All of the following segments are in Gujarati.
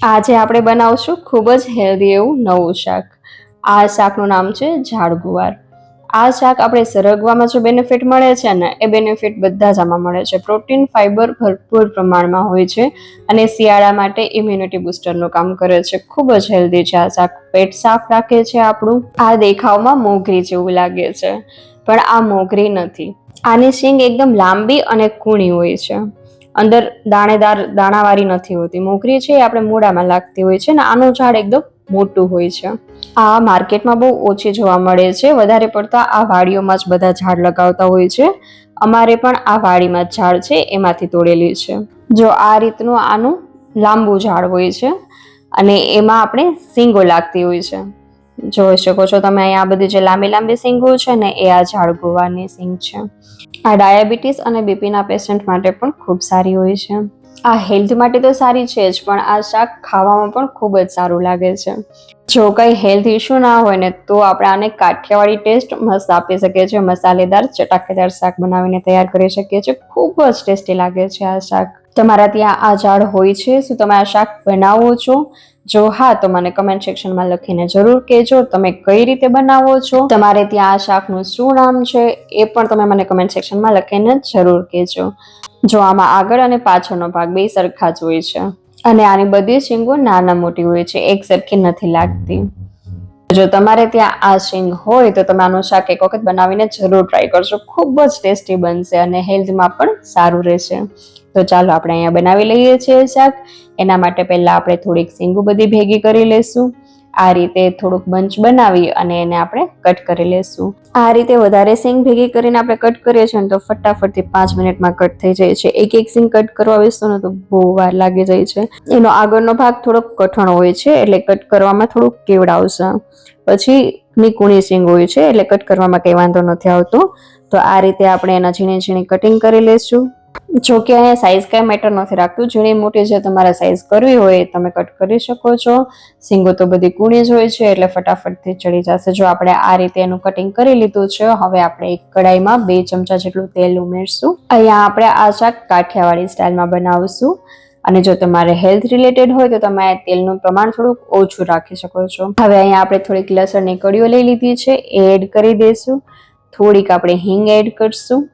આજે આપણે બનાવશું ખૂબ જ હેલ્ધી એવું નવું શાક. આ શાકનું નામ છે ઝાડ ગુવાર આ શાક આપણે સરગવામાં જે બેનિફિટ મળે છે ને, એ બેનિફિટ બધા જ આમાં મળે છે. પ્રોટીન ફાઇબર ભરપૂર પ્રમાણમાં હોય છે અને શિયાળા માટે ઇમ્યુનિટી બુસ્ટરનું કામ કરે છે. ખૂબ જ હેલ્ધી છે આ શાક. પેટ સાફ રાખે છે આપણું. આ દેખાવમાં મોગરી જેવું લાગે છે. પણ આ મોગરી નથી. આની શીંગ એકદમ લાંબી અને કૂણી હોય છે. અંદર દાણેદાર દાણાવાળી નથી હોતી. મોગરી છે એ આપણે મૂળામાં લાગતી હોય છે ને આનું ઝાડ એકદમ મોટું હોય છે. આ માર્કેટમાં બહુ ઓછી જોવા મળે છે. વધારે પડતા આ વાડીઓમાં જ બધા ઝાડ લગાવતા હોય છે. અમારે પણ આ વાડીમાં જ ઝાડ છે, એમાંથી તોડેલી છે. જો આ રીતનું આનું લાંબુ ઝાડ હોય છે અને એમાં આપણે સિંગો લાગતી હોય છે. જોઈ શકો છો તમે અહીંયા બધી જે લાંબી લાંબી સિંગો છે ને, એ આ ઝાડ ગોવાની સિંગ છે. આ ડાયાબિટીસ અને બીપીના પેશન્ટ માટે પણ ખૂબ સારી હોય છે. આ હેલ્થ માટે તો સારી છે જ, પણ આ શાક ખાવામાં પણ ખૂબ જ સારું લાગે છે. જો કંઈ હેલ્થ ઇશ્યુ ના હોય ને, તો આપણે આને કાઠિયાવાડી ટેસ્ટ મસ્ત આપી શકીએ છીએ. મસાલેદાર, ચટાકેદાર શાક બનાવીને તૈયાર કરી શકીએ છીએ. ખૂબ જ ટેસ્ટી લાગે છે આ શાક. તમારા ત્યાં આ ઝાડ હોય છે, શું તમે આ શાક બનાવો છો? જો હા, તો મને કમેન્ટ સેક્શનમાં લખીને જરૂર કહેજો. તમે કઈ રીતે બનાવો છો? તમારે ત્યાં આ શાકનું શું નામ છે? એ પણ તમે મને કમેન્ટ સેક્શનમાં લખીને જરૂર કહેજો. જો આમાં આગળ અને પાછળનો ભાગ બે સરખા જ હોય છે. અને આની બધી શીંગો નાના મોટી હોય છે, એક સરખી નથી લાગતી. જો તમારે ત્યાં આ શીંગ હોય, તો તમે આનું શાક એક વખત બનાવીને જરૂર ટ્રાય કરજો. ખૂબ જ ટેસ્ટી બનશે અને હેલ્થમાં પણ સારું રહેશે. તો ચાલો આપણે અહીંયા બનાવી લઈએ છીએ શાક. એના માટે પહેલા આપણે થોડીક શીંગું બધી ભેગી કરી લેશું. આ રીતે થોડુંક બંચ બનાવી અને એને આપણે કટ કરી લેશું. આ રીતે વધારે સિંગ ભેગી કરીને આપણે કટ કરીએ છીએ ને તો ફટાફટથી પાંચ મિનિટમાં કટ થઈ જાય છે. એક એક સિંગ કટ કરવા બેસતો ને તો બહુ વાર લાગી જાય છે. એનો આગળનો ભાગ થોડોક કઠણ હોય છે એટલે કટ કરવામાં થોડુંક કેવડાવશે. પછી નીકુણી સિંગ હોય છે એટલે કટ કરવામાં કંઈ વાંધો નથી આવતો. તો આ રીતે આપણે એના ઝીણી ઝીણી કટિંગ કરી લેશું. જો કે અહીંયા સાઈઝ કાંઈ મેટર નથી રાખતું ઝીણી મોટી જે તમારે સાઈઝ કરવી હોય તમે કટ કરી શકો છો. સિંગો તો બધી કૂણી જ હોય છે, એટલે ફટાફટથી ચડી જશે. જો આપણે આ રીતે એનું કટિંગ કરી લીધું છે, હવે આપણે એક કડાઈમાં બે ચમચા જેટલું તેલ ઉમેરશું. અહીંયા આપણે આ શાક કાઠિયાવાડી સ્ટાઇલમાં બનાવશું. અને જો તમારે હેલ્થ રિલેટેડ હોય તો તમે તેલનું પ્રમાણ થોડુંક ઓછું રાખી શકો છો. હવે અહીંયા આપણે થોડીક લસણની કડીઓ લઈ લીધી છે, એ એડ કરી દઈશું. થોડીક આપણે હિંગ એડ કરશું.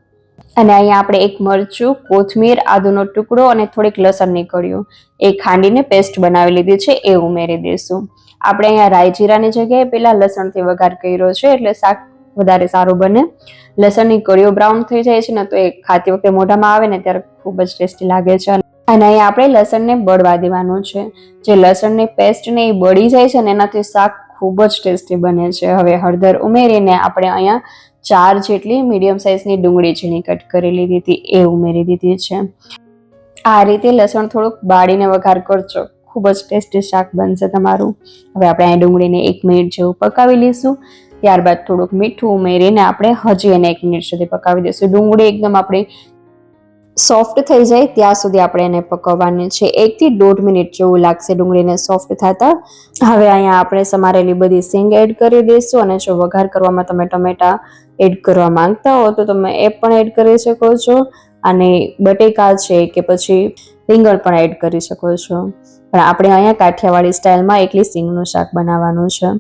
અને અહીંયા આપણે એક મરચું, કોથમીર, આદુનો ટુકડો અને થોડીક લસણની કળીઓ એ ખાંડીને પેસ્ટ બનાવી લીધી છે, એ ઉમેરી દઈશું. આપણે અહીંયા રાઈ જીરાની જગ્યાએ પેલા લસણથી વઘાર કર્યો છે, એટલે શાક વધારે સારું બને. લસણની કળીઓ બ્રાઉન થઈ જાય છે, ને તો એ ખાતી વખતે મોઢામાં આવે ને ત્યારે ખૂબ જ ટેસ્ટી લાગે છે. અને અહીંયા આપણે લસણને બળવા દેવાનું છે. જે લસણની પેસ્ટને એ બળી જાય છે ને એનાથી શાક ખૂબ જ ટેસ્ટી બને છે. હવે હળદર ઉમેરીને આપણે અહીંયા ચાર જેટલી મીડિયમ સાઇઝની ડુંગળી ઝીણી કટ કરી લીધી હતી એ ઉમેરી દીધી છે. આ રીતે લસણ થોડુંક બાળીને વઘાર કરજો. ખૂબ જ ટેસ્ટી શાક બનશે તમારું. હવે આપણે આ ડુંગળીને એક મિનિટ જેવું પકાવી લઈશું. ત્યારબાદ થોડુંક મીઠું ઉમેરીને આપણે હજી એને એક મિનિટ સુધી પકાવી દઈશું. ડુંગળી એકદમ આપણી સોફ્ટ થઈ જાય, ત્યાં સુધી આપણે એને પકવવાની છે. એકથી દોઢ મિનિટ જેવું લાગશે ડુંગળીને સોફ્ટ થતા. હવે અહીંયા આપણે સમારેલી બધી સિંગ એડ કરી દઈશું અને જો વઘાર કરવામાં તમે ટમેટા એડ કરવા માંગતા હો તો તમે એ પણ એડ કરી શકો છો અને બટેકા છે કે પછી રીંગણ પણ એડ કરી શકો છો. પણ આપણે અહીંયા કાઠિયાવાડી સ્ટાઇલમાં એકલી સિંગનું શાક બનાવવાનું છે.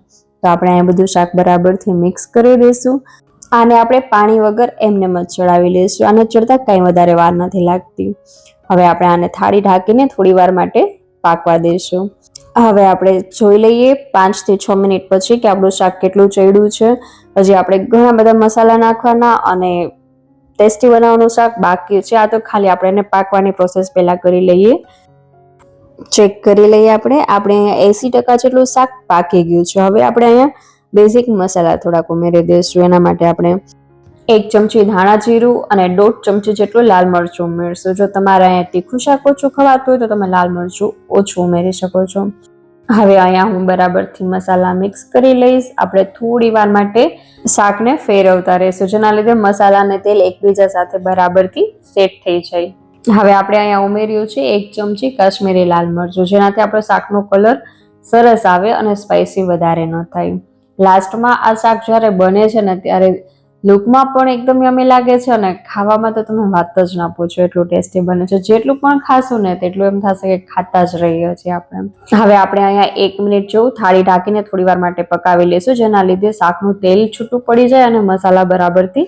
તો આપણે અહીંયા બધું શાક બરાબરથી મિક્સ કરી દઈશું. આને આપણે પાણી વગર એમને જ ચડાવી લઈશું. આને ચડતા કાંઈ વધારે વાર નથી લાગતી. હવે આપણે આને થાળી ઢાંકીને થોડી વાર માટે પાકવા દઈશું. હવે આપણે જોઈ લઈએ પાંચથી છ મિનિટ પછી કે આપણું શાક કેટલું ચડ્યું છે. હજી આપણે ઘણા બધા મસાલા નાખવાના અને ટેસ્ટી બનાવવાનું શાક બાકી છે. આ તો ખાલી આપણે એને પાકવાની પ્રોસેસ પહેલાં કરી લઈએ. ચેક કરી લઈએ આપણે. આપણે અહીંયા એસી ટકા જેટલું શાક પાકી ગયું છે. હવે આપણે અહીંયા બેઝિક મસાલા થોડાક ઉમેરી દઈશું. એના માટે આપણે એક ચમચી ધાણા જીરું અને દોઢ ચમચી જેટલું લાલ મરચું ઉમેરશું. જો તમારે અહીંયા તીખું શાક ઓછું ખવાતું હોય તો તમે લાલ મરચું ઓછું ઉમેરી શકો છો. હવે અહીંયા હું બરાબરથી મસાલા મિક્સ કરી લઈશ. આપણે થોડી વાર માટે શાકને ફેરવતા રહીશું, જેના લીધે મસાલા અને તેલ એકબીજા સાથે બરાબરથી સેટ થઈ જાય. હવે આપણે અહીંયા ઉમેર્યું છે એક ચમચી કાશ્મીરી લાલ મરચું, જેનાથી આપણો શાકનો કલર સરસ આવે અને સ્પાઇસી વધારે ન થાય. લાસ્ટમાં આ શાક જ્યારે બને છે ને, ત્યારે લુકમાં પણ એકદમ યમી લાગે છે અને ખાવામાં તો તમે વાત જ ના પૂછો, એટલું ટેસ્ટી બને છે. જેટલું પણ ખાશું ને તેટલું એમ થશે કે ખાતા જ રહીએ છીએ આપણે હવે આપણે અહીંયા એક મિનિટ જેવું થાળી ઢાંકીને થોડી વાર માટે પકાવી લેશું જેના લીધે શાકનું તેલ છૂટું પડી જાય અને મસાલા બરાબરથી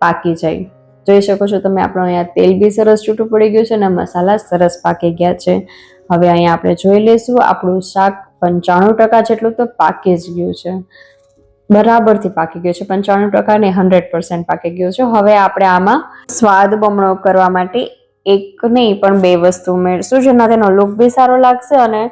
પાકી જાય. જોઈ શકો છો તમે આપણું અહીંયા તેલ બી સરસ છૂટું પડી ગયું છે અને મસાલા સરસ પાકી ગયા છે. હવે અહીંયા આપણે જોઈ લઈશું આપણું શાક પંચાણું ટકા જેટલું તો પાકી જ ગયું છે. બરાબરથી પાકી ગયું છે. પંચાણું ટકા ને હંડ્રેડ પર્સન્ટ પાકી ગયો છે. હવે આપણે આમાં સ્વાદ બમણો કરવા માટે એક નહીં, પણ બે વસ્તુ ઉમેરશું જેના તેનો લુક બી સારો લાગશે અને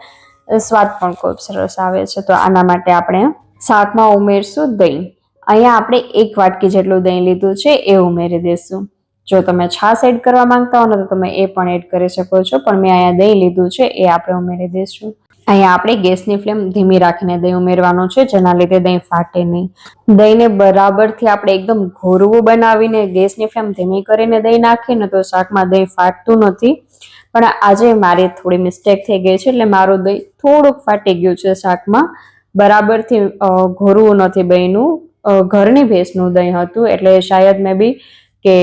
સ્વાદ પણ ખૂબ સરસ આવે છે. તો આના માટે આપણે શાકમાં ઉમેરશું દહીં. અહીંયા આપણે એક વાટકી જેટલું દહીં લીધું છે, એ ઉમેરી દઈશું. જો તમે છાશ એડ કરવા માંગતા હો ને તો તમે એ પણ એડ કરી શકો છો. પણ મેં અહીંયા દહીં લીધું છે, એ આપણે ઉમેરી દઈશું. અહીંયા આપણે ગેસની ફ્લેમ ધીમી રાખીને દહીં ઉમેરવાનું છે, જેના લીધે દહીં ફાટે નહીં. દહીંને બરાબરથી આપણે એકદમ ઘોરવું બનાવીને ગેસની ફ્લેમ ધીમી કરીને દહીં નાખીને તો શાકમાં દહીં ફાટતું નથી. પણ આજે મારી થોડી મિસ્ટેક થઈ ગઈ છે, એટલે મારું દહીં થોડુંક ફાટી ગયું છે શાકમાં. બરાબરથી ઘોરવું નથી દહીંનું ઘરની ભેંસનું દહીં હતું, એટલે શાયદ મેં બી કે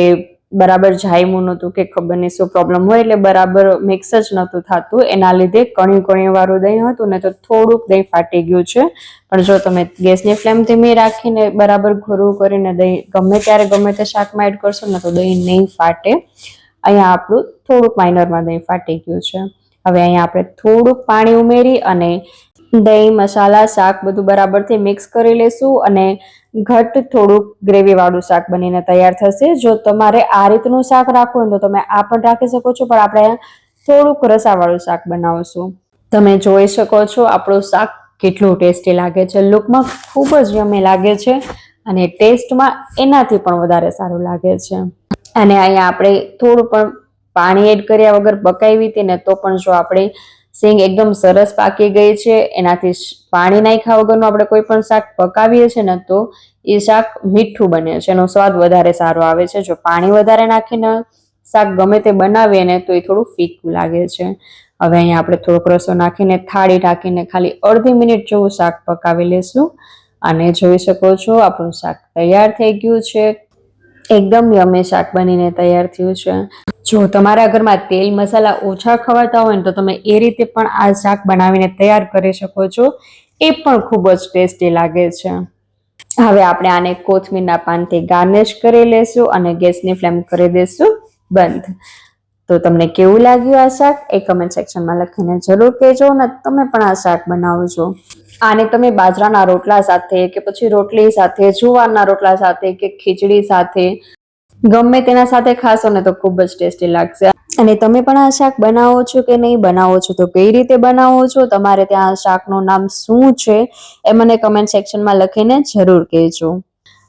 બરાબર જાયમું નહોતું કે ખબર નહીં શું પ્રોબ્લેમ હોય એટલે બરાબર મિક્સ જ નહોતું થતું. એના લીધે કણી કણી વાળું દહીં હતું ને તો થોડુંક દહીં ફાટી ગયું છે. પણ જો તમે ગેસની ફ્લેમ ધીમી રાખીને બરાબર ઘોરવું કરીને દહીં ગમે ત્યારે ગમે તે શાકમાં એડ કરશો ને તો દહીં નહીં ફાટે. અહીંયા આપણું થોડુંક માઇનરમાં દહીં ફાટી ગયું છે. હવે અહીંયા આપણે થોડુંક પાણી ઉમેરી અને દહીં, મસાલા, શાક બધું બરાબરથી મિક્સ કરી લેશું અને ઘટ થોડુંક ગ્રેવીવાળું શાક બનીને તૈયાર થશે. જો તમારે આ રીતનું શાક રાખવું હોય તો તમે આ પણ રાખી શકો છો, પણ આપણે થોડુંક રસાવાળું શાક બનાવશું. તમે જોઈ શકો છો આપણું શાક કેટલું ટેસ્ટી લાગે છે. લુકમાં ખૂબ જ યમી લાગે છે અને ટેસ્ટમાં એનાથી પણ વધારે સારું લાગે છે. અને અહીંયા આપણે થોડું પણ પાણી એડ કર્યા વગર પકાવી હતી ને તો પણ જો આપણે સિંગ એકદમ સરસ પાકી ગઈ છે. એનાથી પાણી નાખ્યા વગરનું આપણે કોઈ પણ શાક પકાવીએ છીએ ને તો એ શાક મીઠું બને છે. એનો સ્વાદ વધારે સારો આવે છે. જો પાણી વધારે નાખીને શાક ગમે તે બનાવીએ ને તો એ થોડું ફીકું લાગે છે. હવે અહીંયા આપણે થોડોક રસો નાખીને થાળી ઢાંકીને ખાલી અડધી મિનિટ જેવું શાક પકાવી લેશું. અને જોઈ શકો છો, આપણું શાક તૈયાર થઈ ગયું છે. એકદમ યમી શાક બનીને તૈયાર થયું છે. જો તમારા ઘરમાં તેલ મસાલા ઓછા ખવાતા હોય ને તો તમે એ રીતે પણ આ શાક બનાવીને તૈયાર કરી શકો છો. એ પણ ખૂબ જ ટેસ્ટી લાગે છે. હવે આપણે આને કોથમીરના પાનથી ગાર્નિશ કરી લેશું અને ગેસની ફ્લેમ કરી દઈશું બંધ. તો તમને કેવું લાગ્યું આ શાક? એ કમેન્ટ સેક્શનમાં લખીને જરૂર કહેજો ને તમે પણ આ શાક બનાવજો. આને તમે બાજરાના રોટલા સાથે કે પછી રોટલી સાથે, જુવારના રોટલા સાથે કે ખીચડી સાથે ગમે તેના સાથે ખાશો ને તો ખૂબ જ ટેસ્ટી લાગશે. અને તમે પણ આ શાક બનાવો છો કે નહીં બનાવો છો? તો કઈ રીતે બનાવો છો? તમારે ત્યાં આ શાકનું નામ શું છે? એ મને કમેન્ટ સેક્શનમાં લખીને જરૂર કહેજો.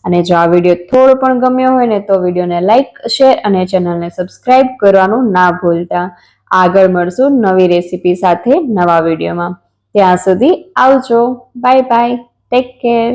અને જો આ વીડિયો થોડો પણ ગમ્યો હોય ને તો વિડીયોને લાઈક શેર અને ચેનલને સબસ્ક્રાઇબ કરવાનું ના ભૂલતા. આગળ મળશું નવી રેસીપી સાથે નવા વિડીયોમાં. ત્યાં સુધી આવજો. Bye bye take care